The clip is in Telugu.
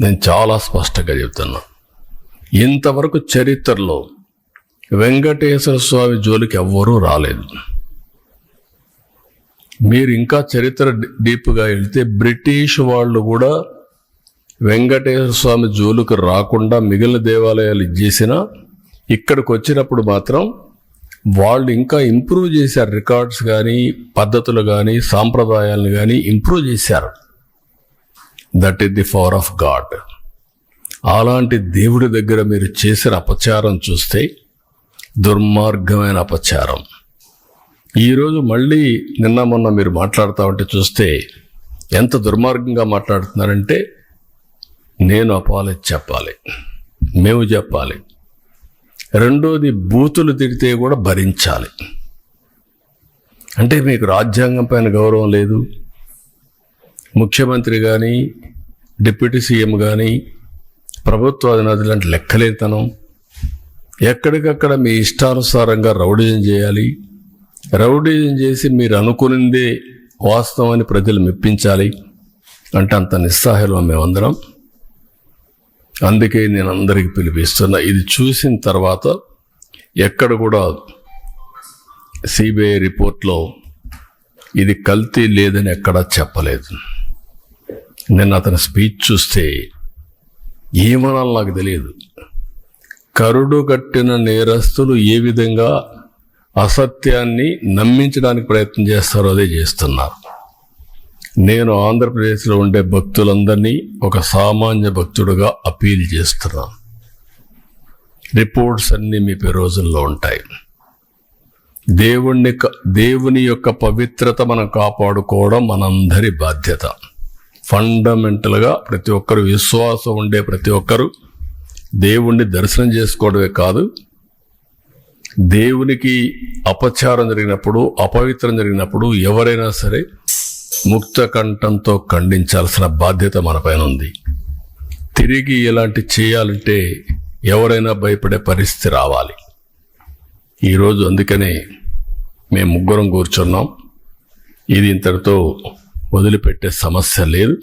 నేను చాలా స్పష్టంగా చెప్తున్నా. ఇంతవరకు చరిత్రలో వెంకటేశ్వర స్వామి జోలికి ఎవ్వరూ రాలేదు. మీరు ఇంకా చరిత్ర డీప్గా వెళ్తే బ్రిటిష్ వాళ్ళు కూడా వెంకటేశ్వర స్వామి జోలుకు రాకుండా మిగిలిన దేవాలయాలు చేసిన ఇక్కడికి వచ్చినప్పుడు మాత్రం వాళ్ళు ఇంకా ఇంప్రూవ్ చేశారు. రికార్డ్స్ కానీ పద్ధతులు కానీ సాంప్రదాయాలను కానీ ఇంప్రూవ్ చేశారు. That is the power of God అలాంటి దేవుడి దగ్గర మీరు చేసిన అపచారం చూస్తే దుర్మార్గమైన అపచారం. ఈరోజు మళ్ళీ నిన్న మొన్న మీరు మాట్లాడుతూ ఉంటే చూస్తే ఎంత దుర్మార్గంగా మాట్లాడుతున్నారంటే నేను అపాలజీ చెప్పాలి మేము చెప్పాలి. రెండోది బూతులు తిడితే కూడా భరించాలి. అంటే మీకు రాజ్యాంగం పైన గౌరవం లేదు ముఖ్యమంత్రి కానీ డిప్యూటీ సీఎం కానీ ప్రభుత్వ అధినేతలు అంటే లెక్కలేతనం ఎక్కడికక్కడ మీ ఇష్టానుసారంగా రౌడీజం చేయాలి. రౌడీజం చేసి మీరు అనుకునిందే వాస్తవం అని ప్రజలు మెప్పించాలి అంటే అంత నిస్సహాయంలో మేమందరం. అందుకే నేను అందరికీ పిలిపిస్తున్నా ఇది చూసిన తర్వాత ఎక్కడ కూడా సిబిఐ రిపోర్ట్లో ఇది కల్తీ లేదని ఎక్కడా చెప్పలేదు. నిన్న అతని స్పీచ్ చూస్తే ఏమనాలో నాకు తెలియదు. కరుడు కట్టిన నేరస్తులు ఏ విధంగా అసత్యాన్ని నమ్మించడానికి ప్రయత్నం చేస్తారో అదే చేస్తున్నారు. నేను ఆంధ్రప్రదేశ్లో ఉండే భక్తులందరినీ ఒక సామాన్య భక్తుడుగా అపీల్ చేస్తున్నాను. రిపోర్ట్స్ అన్నీ మీ రోజుల్లో ఉంటాయి. దేవుణ్ణి క- దేవుని యొక్క పవిత్రత మనం కాపాడుకోవడం మనందరి బాధ్యత. ఫండమెంటల్గా ప్రతి ఒక్కరు విశ్వాసం ఉండే ప్రతి ఒక్కరు దేవుణ్ణి దర్శనం చేసుకోవడమే కాదు దేవునికి అపచారం జరిగినప్పుడు అపవిత్రం జరిగినప్పుడు ఎవరైనా సరే ముక్త కంఠంతో ఖండించాల్సిన బాధ్యత మనపైన ఉంది. తిరిగి ఇలాంటి చేయాలంటే ఎవరైనా భయపడే పరిస్థితి రావాలి. ఈరోజు అందుకనే మేము ముగ్గురం కూర్చున్నాం. ఇది ఇంతటితో వదిలిపెట్టే సమస్య లేదు.